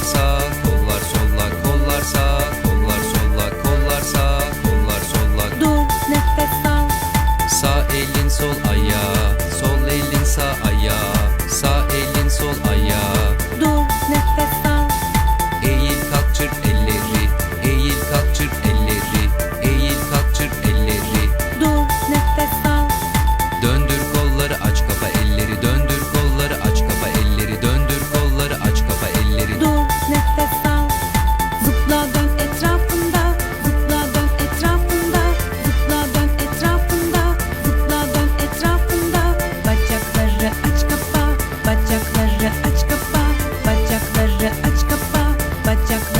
kollar sağ kollar solla kollar sağ kollar solla kollar sağ kollar solla dur nefes al. Sağ elin sol ayağı. bacak